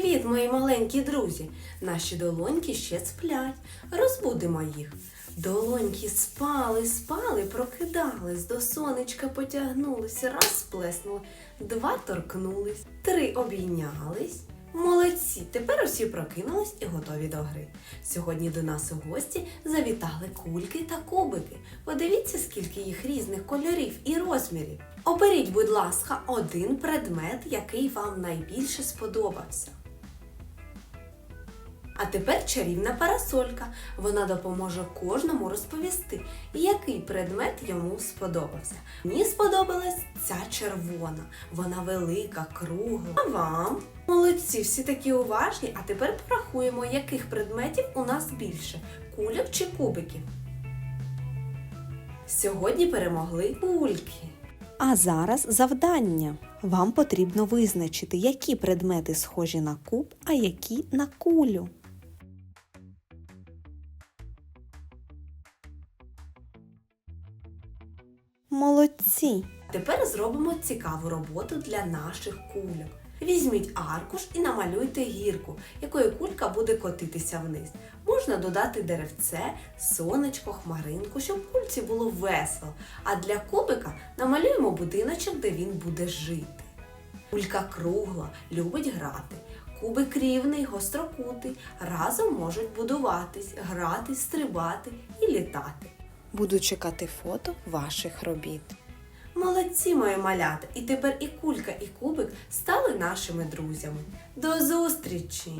Привіт, мої маленькі друзі! Наші долоньки ще сплять. Розбудимо їх. Долоньки спали, спали, прокидались, до сонечка потягнулись, раз сплеснули, два торкнулись, три обійнялись. Молодці! Тепер усі прокинулись і готові до гри. Сьогодні до нас у гості завітали кульки та кубики. Подивіться, скільки їх різних кольорів і розмірів. Оберіть, будь ласка, один предмет, який вам найбільше сподобався. А тепер чарівна парасолька. Вона допоможе кожному розповісти, який предмет йому сподобався. Мені сподобалась ця червона. Вона велика, кругла. А вам? Молодці, всі такі уважні. А тепер порахуємо, яких предметів у нас більше кульок чи кубиків. Сьогодні перемогли кульки. А зараз завдання. Вам потрібно визначити, які предмети схожі на куб, а які на кулю. Молодці! Тепер зробимо цікаву роботу для наших кульок. Візьміть аркуш і намалюйте гірку, якою кулька буде котитися вниз. Можна додати деревце, сонечко, хмаринку, щоб кульці було весело. А для кубика намалюємо будиночок, де він буде жити. Кулька кругла, любить грати. Кубик рівний, гострокутий. Разом можуть будуватись, грати, стрибати і літати. Буду чекати фото ваших робіт. Молодці, мої малята! І тепер і кулька, і кубик стали нашими друзями. До зустрічі!